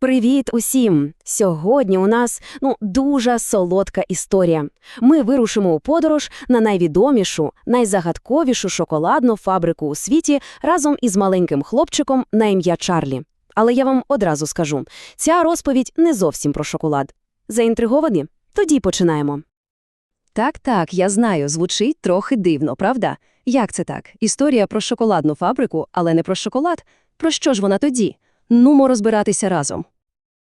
Привіт усім! Сьогодні у нас ну дуже солодка історія. Ми вирушимо у подорож на найвідомішу, найзагадковішу шоколадну фабрику у світі разом із маленьким хлопчиком на ім'я Чарлі. Але я вам одразу скажу: ця розповідь не зовсім про шоколад. Заінтриговані? Тоді починаємо. Так, так, я знаю, звучить трохи дивно, правда? Як це так? Історія про шоколадну фабрику, але не про шоколад? Про що ж вона тоді? Нумо розбиратися разом.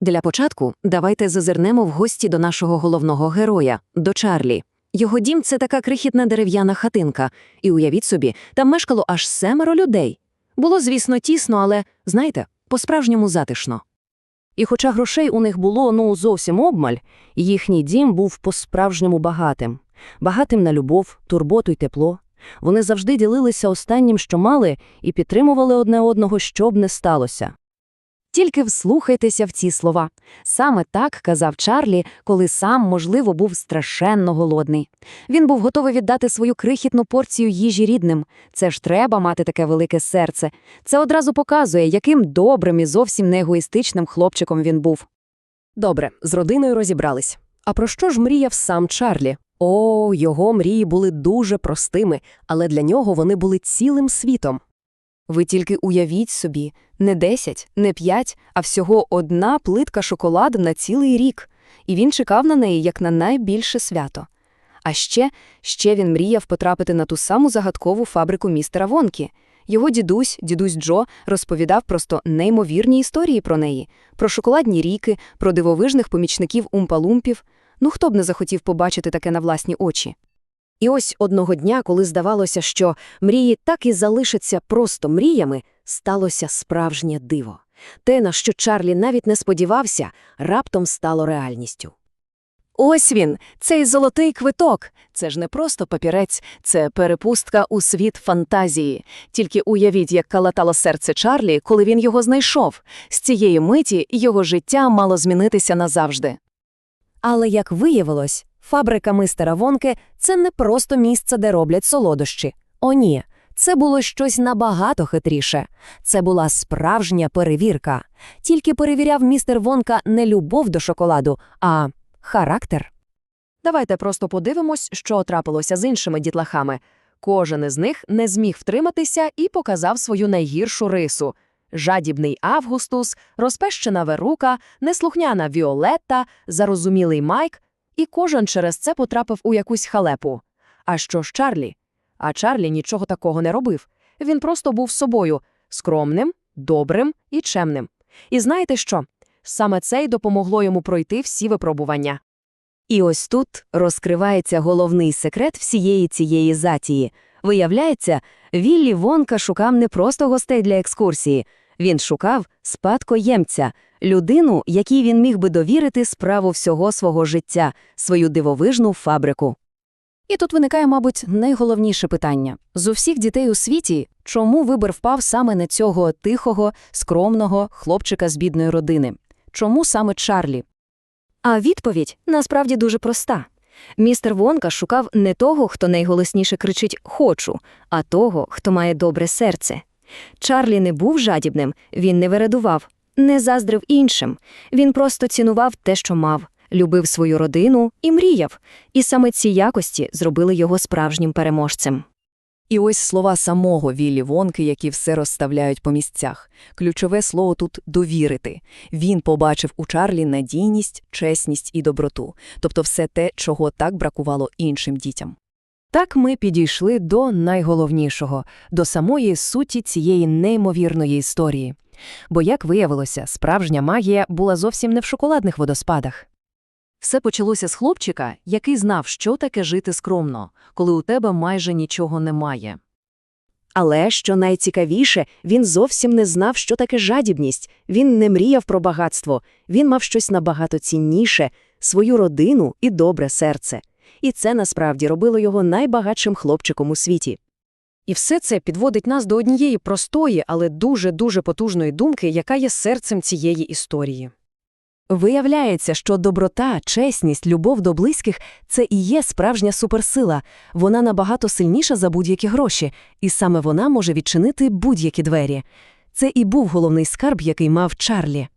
Для початку давайте зазирнемо в гості до нашого головного героя, до Чарлі. Його дім це така крихітна дерев'яна хатинка, і уявіть собі, там мешкало аж семеро людей. Було, звісно, тісно, але, знаєте, по-справжньому затишно. І хоча грошей у них було ну зовсім обмаль, їхній дім був по-справжньому багатим. Багатим на любов, турботу й тепло. Вони завжди ділилися останнім, що мали, і підтримували одне одного, що б не сталося. Тільки вслухайтеся в ці слова. Саме так казав Чарлі, коли сам, можливо, був страшенно голодний. Він був готовий віддати свою крихітну порцію їжі рідним. Це ж треба мати таке велике серце. Це одразу показує, яким добрим і зовсім не егоїстичним хлопчиком він був. Добре, з родиною розібрались. А про що ж мріяв сам Чарлі? О, його мрії були дуже простими, але для нього вони були цілим світом. Ви тільки уявіть собі, не 10, не 5, а всього одна плитка шоколаду на цілий рік, і він чекав на неї як на найбільше свято. А ще, ще він мріяв потрапити на ту саму загадкову фабрику містера Вонкі. Його дідусь, дідусь Джо, розповідав просто неймовірні історії про неї, про шоколадні ріки, про дивовижних помічників умпалумпів. Ну хто б не захотів побачити таке на власні очі? І ось одного дня, коли здавалося, що мрії так і залишаться просто мріями, сталося справжнє диво. Те, на що Чарлі навіть не сподівався, раптом стало реальністю. Ось він, цей золотий квиток. Це ж не просто папірець, це перепустка у світ фантазії. Тільки уявіть, як калатало серце Чарлі, коли він його знайшов. З цієї миті його життя мало змінитися назавжди. Але, як виявилось, фабрика мистера Вонке – це не просто місце, де роблять солодощі. О, ні. Це було щось набагато хитріше. Це була справжня перевірка. Тільки перевіряв містер Вонка не любов до шоколаду, а характер. Давайте просто подивимось, що трапилося з іншими дітлахами. Кожен із них не зміг втриматися і показав свою найгіршу рису. Жадібний Августус, розпещена Верука, неслухняна Віолетта, зарозумілий Майк, і кожен через це потрапив у якусь халепу. А що ж Чарлі? А Чарлі нічого такого не робив. Він просто був собою скромним, добрим і чемним. І знаєте що? Саме це й допомогло йому пройти всі випробування. І ось тут розкривається головний секрет всієї цієї затії. Виявляється, Віллі Вонка шукав не просто гостей для екскурсії, він шукав спадкоємця, людину, якій він міг би довірити справу всього свого життя, свою дивовижну фабрику. І тут виникає, мабуть, найголовніше питання з усіх дітей у світі, чому вибір впав саме на цього тихого, скромного хлопчика з бідної родини? Чому саме Чарлі? А відповідь насправді дуже проста. Містер Вонка шукав не того, хто найголосніше кричить Хочу, а того, хто має добре серце. Чарлі не був жадібним, він не вередував, не заздрив іншим. Він просто цінував те, що мав, любив свою родину і мріяв. І саме ці якості зробили його справжнім переможцем. І ось слова самого Віллі Вонки, які все розставляють по місцях. Ключове слово тут довірити. Він побачив у Чарлі надійність, чесність і доброту, тобто все те, чого так бракувало іншим дітям. Так ми підійшли до найголовнішого, до самої суті цієї неймовірної історії. Бо, як виявилося, справжня магія була зовсім не в шоколадних водоспадах. Все почалося з хлопчика, який знав, що таке жити скромно, коли у тебе майже нічого немає. Але, що найцікавіше, він зовсім не знав, що таке жадібність. Він не мріяв про багатство, він мав щось набагато цінніше – свою родину і добре серце. І це насправді робило його найбагатшим хлопчиком у світі. І все це підводить нас до однієї простої, але дуже-дуже потужної думки, яка є серцем цієї історії. Виявляється, що доброта, чесність, любов до близьких це і є справжня суперсила. Вона набагато сильніша за будь-які гроші, і саме вона може відчинити будь-які двері. Це і був головний скарб, який мав Чарлі.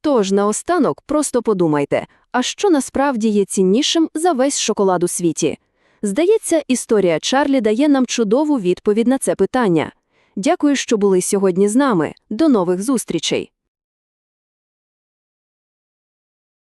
Тож наостанок просто подумайте, а що насправді є ціннішим за весь шоколад у світі? Здається, історія Чарлі дає нам чудову відповідь на це питання. Дякую, що були сьогодні з нами. До нових зустрічей!